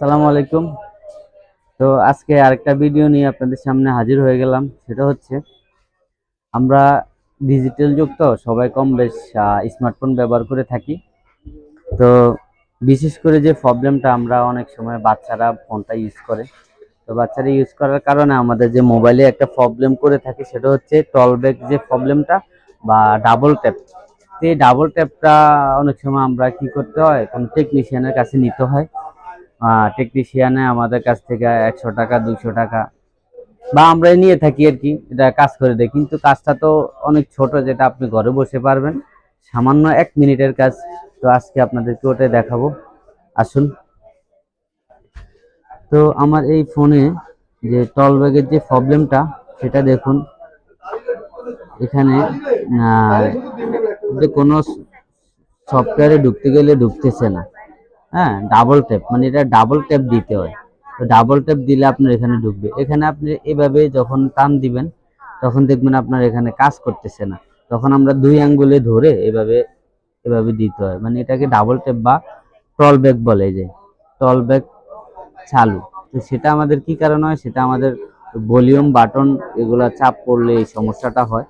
সালামু আলাইকুম। তো আজকে আরেকটা ভিডিও নিয়ে আপনাদের সামনে হাজির হয়ে গেলাম। সেটা হচ্ছে, আমরা ডিজিটাল যুগ তো, সবাই কম বেশ স্মার্টফোন ব্যবহার করে থাকি। তো বিশেষ করে যে প্রবলেমটা আমরা অনেক সময় বাচ্চারা ফোনটা ইউজ করে। তো বাচ্চারা ইউজ করার কারণে আমাদের যে মোবাইলে একটা প্রবলেম করে থাকে, সেটা হচ্ছে টলব্যাক যে প্রবলেমটা বা ডাবল ট্যাপ এই ডাবল ট্যাপটা অনেক সময় আমরা কি করতে হয়? কোনো টেকনিশিয়ানের কাছে নিতে হয়। টেকনিশিয়ানে আমাদের কাছ থেকে একশো টাকা দুশো টাকা। বা আমরা নিয়ে থাকি আর কি, এটা কাজ করে দেয় কিন্তু কাজটা তো অনেক ছোট, যেটা আপনি ঘরে বসে পারবেন। সামান্য এক মিনিটের কাজ। তো আজকে আপনাদেরকে ওটাই দেখাবো। আসুন। তো আমার এই ফোনে যে টল ব্যাগের যে প্রবলেমটা সেটা দেখুন। এখানে কোনো সফটওয়্যারে ঢুকতে গেলে ঢুকতেছে না। হ্যাঁ ডাবল টেপ মানে এটা ডাবল টেপ দিতে হয়। তো ডাবল টেপ দিলে আপনার এখানে ঢুকবে। এখানে আপনি এভাবে যখন টান দিবেন, তখন দেখবেন আপনার এখানে কাজ করতেছে না। তখন আমরা দুই আঙ্গুলে ধরে এভাবে এভাবে দিতে হয়। মানে এটাকে ডাবল টেপ বা টল ব্যাগ বলে যে টল ব্যাগ চালু। তো সেটা আমাদের কি কারণ হয়? সেটা আমাদের ভলিউম বাটন এগুলা চাপ পড়লে এই সমস্যাটা হয়।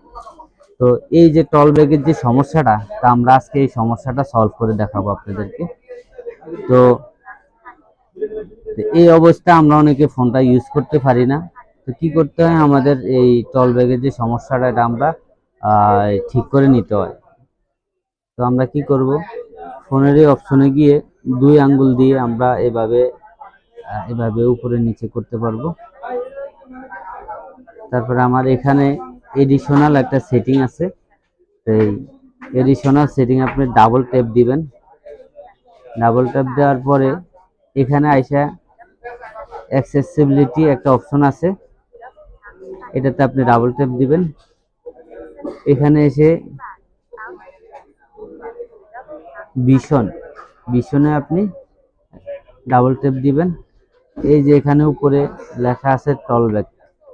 তো এই যে টল ব্যাগের যে সমস্যাটা, তা আমরা আজকে এই সমস্যাটা সলভ করে দেখাবো আপনাদেরকে। তো এই অবস্থা আমরা অনেকে ফোনটা ইউজ করতে পারি না। তো কি করতে হয়? আমাদের এই টল ব্যাগের যে সমস্যাটা, এটা আমরা ঠিক করে নিতে হয়। তো আমরা কি করব? ফোনের এই অপশনে গিয়ে দুই আঙ্গুল দিয়ে আমরা এভাবে এভাবে উপরে নিচে করতে পারব। তারপরে আমার এখানে এডিশনাল একটা সেটিং আছে। এই এডিশনাল সেটিং আপনি ডাবল ট্যাপ দিবেন। ডাবল ট্যাপ দেওয়ার পরে এখানে আইসা অ্যাক্সেসিবিলিটি একটা অপশন আছে। এটাতে আপনি ডাবল ট্যাপ দিবেন। এখানে এসে ভীষণ ভীষণে আপনি ডাবল ট্যাপ দিবেন। এই যে এখানে উপরে লেখা আছে টল ব্যাগ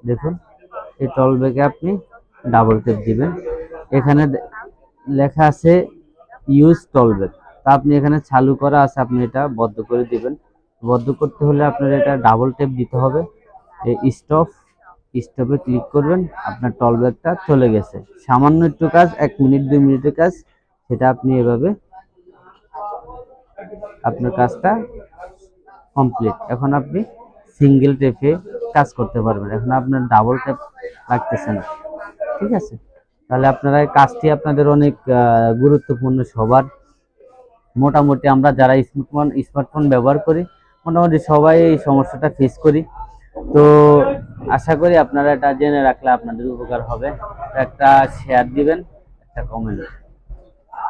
দেখুন, এই টল ব্যাকে আপনি ডাবল ট্যাপ দিবেন। এখানে লেখা আছে ইউজ টল ব্যাক তা আপনি এখানে চালু করা আছে, আপনি এটা বদ্ধ করে দিবেন। বদ্ধ করতে হলে আপনার এটা ডাবল টেপ দিতে হবে। স্টপ স্টপে ক্লিক করবেন, আপনার টল ব্যাগটা চলে গেছে। সামান্য একটু কাজ, এক মিনিট, দুই মিনিটের কাজ, সেটা আপনি এভাবে আপনার কাজটা কমপ্লিট এখন আপনি সিঙ্গেল টেপে কাজ করতে পারবেন। এখন আপনার ডাবল টেপ লাগতেছে না। ঠিক আছে? তাহলে আপনারা কাজটি আপনাদের অনেক গুরুত্বপূর্ণ সবার মোটামুটি আমরা যারা স্মার্টফোন স্মার্টফোন ব্যবহার করি, মোটামুটি সবাই এই সমস্যাটা ফেস করি। তো আশা করি আপনারা এটা জেনে রাখলে আপনাদের উপকার হবে। একটা শেয়ার দিবেন, একটা কমেন্ট